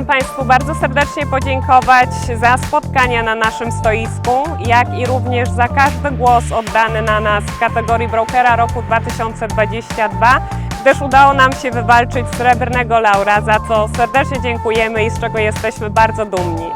Chcę Państwu bardzo serdecznie podziękować za spotkania na naszym stoisku, jak i również za każdy głos oddany na nas w kategorii Brokera roku 2022, gdyż udało nam się wywalczyć srebrnego laura, za co serdecznie dziękujemy i z czego jesteśmy bardzo dumni.